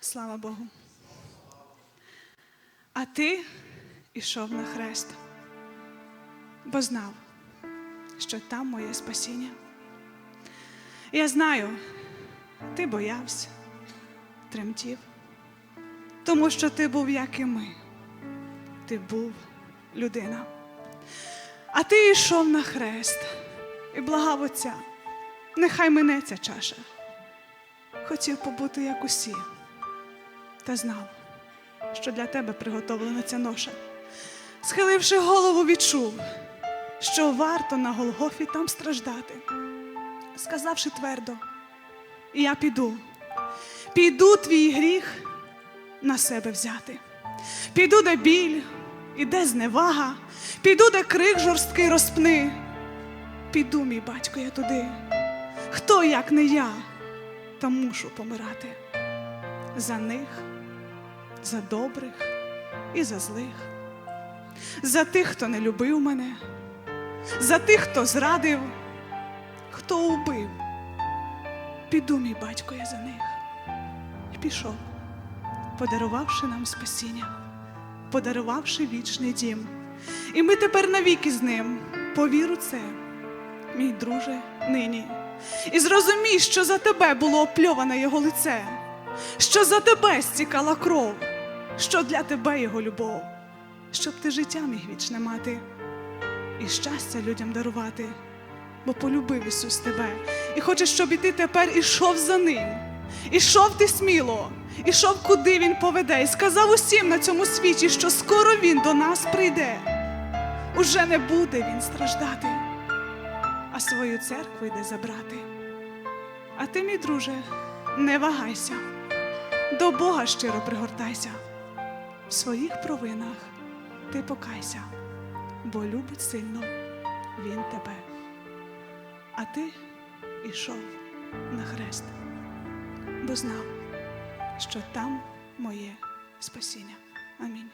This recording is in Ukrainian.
Слава Богу. А ти ішов на хрест, бо знав, що там моє спасіння. Я знаю, ти боявся, тремтів, тому що ти був, як і ми. Ти був людина. А ти йшов на хрест і благав Отця, нехай мене ця чаша. Хотів побути як усі, та знав, що для тебе приготовлена ця ноша. Схиливши голову, відчув, що варто на Голгофі там страждати. Сказавши твердо, я піду, піду твій гріх на себе взяти. Піду, де біль, і де зневага, піду, де крик жорсткий розпни. Піду, мій батько, я туди. Хто, як не я, та мушу помирати. За них, за добрих і за злих, за тих, хто не любив мене, за тих, хто зрадив, хто убив. Піду, мій батько, я за них. І пішов, подарувавши нам спасіння, подарувавши вічний дім. І ми тепер навіки з ним. Повіру це, мій друже, нині. І зрозумій, що за тебе було опльоване його лице, що за тебе стікала кров, що для тебе його любов, щоб ти життя міг вічне мати і щастя людям дарувати, бо полюбив Ісус тебе і хоче, щоб і ти тепер ішов за ним. Ішов ти сміло, ішов, куди він поведе, і сказав усім на цьому світі, що скоро він до нас прийде. Уже не буде він страждати, а свою церкву йде забрати. А ти, мій друже, не вагайся, до Бога щиро пригортайся, в своїх провинах ти покайся, бо любить сильно Він тебе. А ти ішов на хрест, бо знав, що там моє спасіння. Амінь.